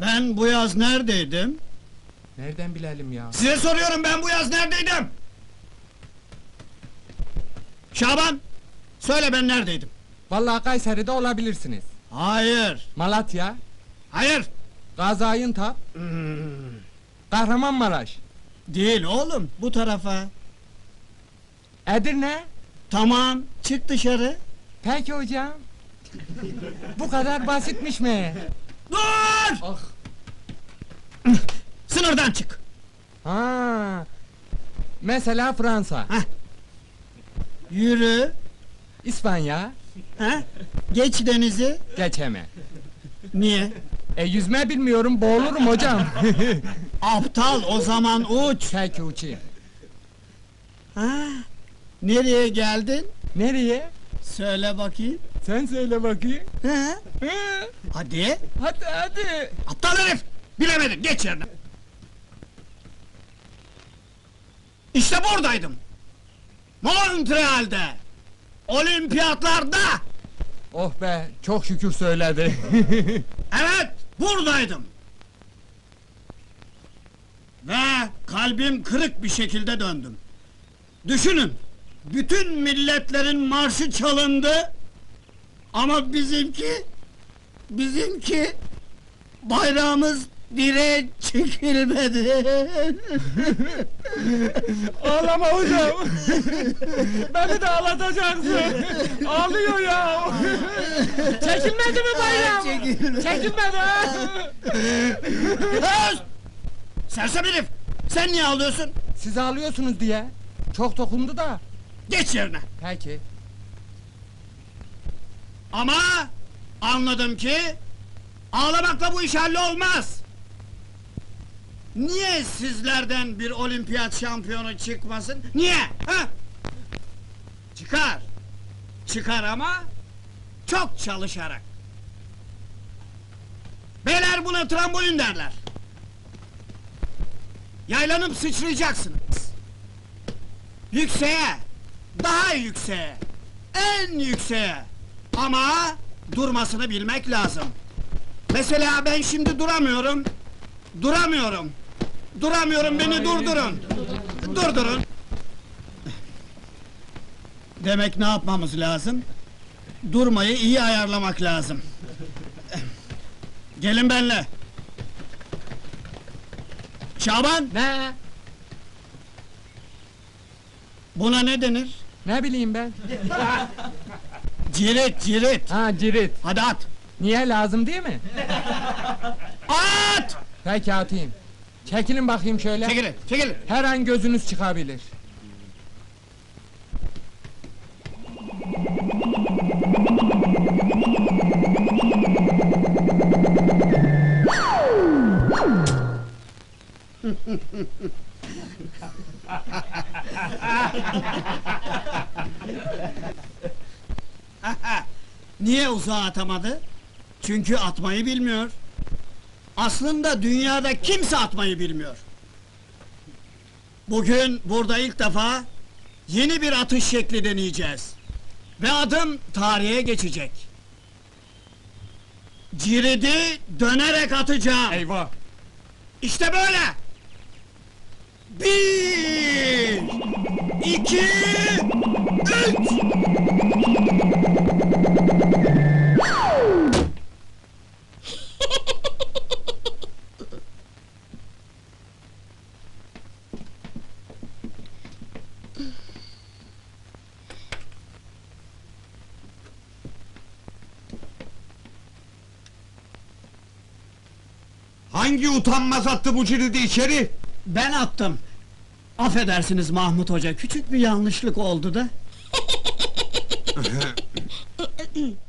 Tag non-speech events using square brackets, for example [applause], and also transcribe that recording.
Ben bu yaz neredeydim? Nereden bilelim ya? Size soruyorum ben bu yaz neredeydim? Şaban, söyle ben neredeydim? Vallahi Kayseri'de olabilirsiniz. Hayır, Malatya, hayır. Gaziantep, Kahramanmaraş, Değil oğlum, bu tarafa. Edirne. Tamam, çık dışarı. Peki hocam. Bu kadar basitmiş mi? Dur! Ah. Sınırdan çık. Ha. Mesela Fransa, Yürü. İspanya, Ha? Geç denizi. geçeme. Niye? E yüzme bilmiyorum, boğulurum hocam. [laughs] Aptal o zaman uç. Peki uçayım. Ha? Nereye geldin? Nereye? Söyle bakayım. Sen söyle bakayım. Ha? Hı, Hadi. Hadi hadi. Aptal herif! Bilemedin, geç yerine! İşte buradaydım! Montreal'de! Olimpiyatlarda! Oh be, çok şükür söyledi. [laughs] Evet, buradaydım! Ve kalbim kırık bir şekilde döndüm. Düşünün, bütün milletlerin marşı çalındı... Ama bizimki... Bizimki... Bayrağımız direğe çekilmedi. [laughs] Ağlama hocam. Beni de ağlatacaksın. Ağlıyor ya. Çekilmedi mi bayram? Çekilmedi. Çekilmedi ha. Öz! Sersem herif! Sen niye ağlıyorsun? Siz ağlıyorsunuz diye. Çok dokundu da. Geç yerine! Peki. Ama anladım ki ağlamakla bu iş hallolmaz. Niye sizlerden bir olimpiyat şampiyonu çıkmasın? Niye? Ha? Çıkar. Çıkar ama çok çalışarak. Beyler buna trambolin derler. Yaylanıp sıçrayacaksınız. Yükseğe, daha yükseğe, en yükseğe. Ama durmasını bilmek lazım. Mesela ben şimdi duramıyorum. Duramıyorum. Duramıyorum beni durdurun. Durdurun. Demek ne yapmamız lazım? Durmayı iyi ayarlamak lazım. Gelin benle. Şaban, Ne? buna ne denir? Ne bileyim ben. [laughs] Cirit, cirit. Ha cirit. Hadi at. Niye lazım değil mi? [laughs] At! Peki atayım. Çekilin bakayım şöyle. Çekilin, çekilin. Her an gözünüz çıkabilir. [laughs] [laughs] Niye uzağa atamadı? Çünkü atmayı bilmiyor. Aslında dünyada kimse atmayı bilmiyor. Bugün burada ilk defa yeni bir atış şekli deneyeceğiz. Ve adım tarihe geçecek. Ciridi dönerek atacağım. Eyvah. İşte böyle. Bir, iki, üç. Hangi utanmaz attı bu cilidi içeri? Ben attım. Affedersiniz Mahmut Hoca, küçük bir yanlışlık oldu da. [laughs] [laughs]